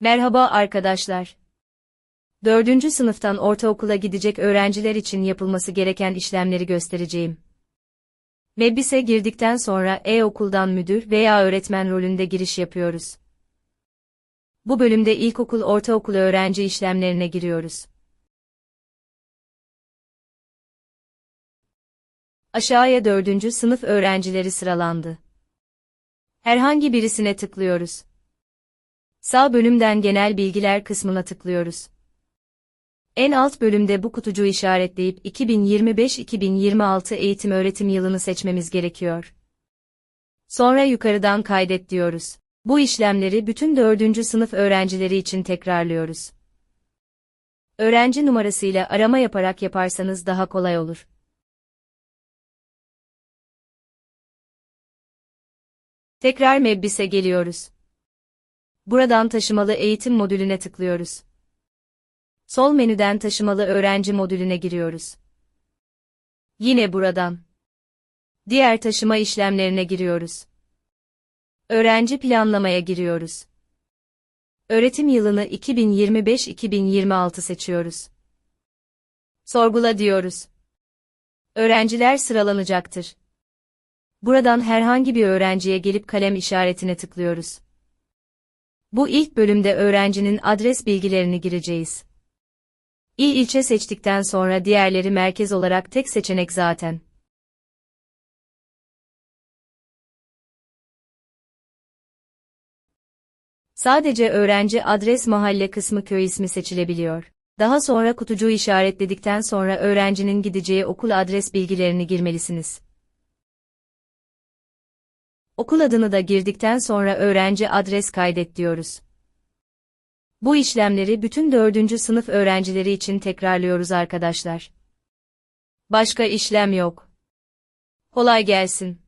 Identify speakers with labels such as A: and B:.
A: Merhaba arkadaşlar. Dördüncü sınıftan ortaokula gidecek öğrenciler için yapılması gereken işlemleri göstereceğim. Mebbise girdikten sonra e-okuldan müdür veya öğretmen rolünde giriş yapıyoruz. Bu bölümde ilkokul ortaokul öğrenci işlemlerine giriyoruz. Aşağıya dördüncü sınıf öğrencileri sıralandı. Herhangi birisine tıklıyoruz. Sağ bölümden genel bilgiler kısmına tıklıyoruz. En alt bölümde bu kutucuğu işaretleyip 2025-2026 eğitim öğretim yılını seçmemiz gerekiyor. Sonra yukarıdan kaydet diyoruz. Bu işlemleri bütün 4. sınıf öğrencileri için tekrarlıyoruz. Öğrenci numarasıyla arama yaparak yaparsanız daha kolay olur. Tekrar Mebbis'e geliyoruz. Buradan taşımalı eğitim modülüne tıklıyoruz. Sol menüden taşımalı öğrenci modülüne giriyoruz. Yine buradan. Diğer taşıma işlemlerine giriyoruz. Öğrenci planlamaya giriyoruz. Öğretim yılını 2025-2026 seçiyoruz. Sorgula diyoruz. Öğrenciler sıralanacaktır. Buradan herhangi bir öğrenciye gelip kalem işaretine tıklıyoruz. Bu ilk bölümde öğrencinin adres bilgilerini gireceğiz. İl ilçe seçtikten sonra diğerleri merkez olarak tek seçenek zaten. Sadece öğrenci adres mahalle kısmı köy ismi seçilebiliyor. Daha sonra kutucuğu işaretledikten sonra öğrencinin gideceği okul adres bilgilerini girmelisiniz. Okul adını da girdikten sonra öğrenci adres kaydet diyoruz. Bu işlemleri bütün 4. sınıf öğrencileri için tekrarlıyoruz arkadaşlar. Başka işlem yok. Kolay gelsin.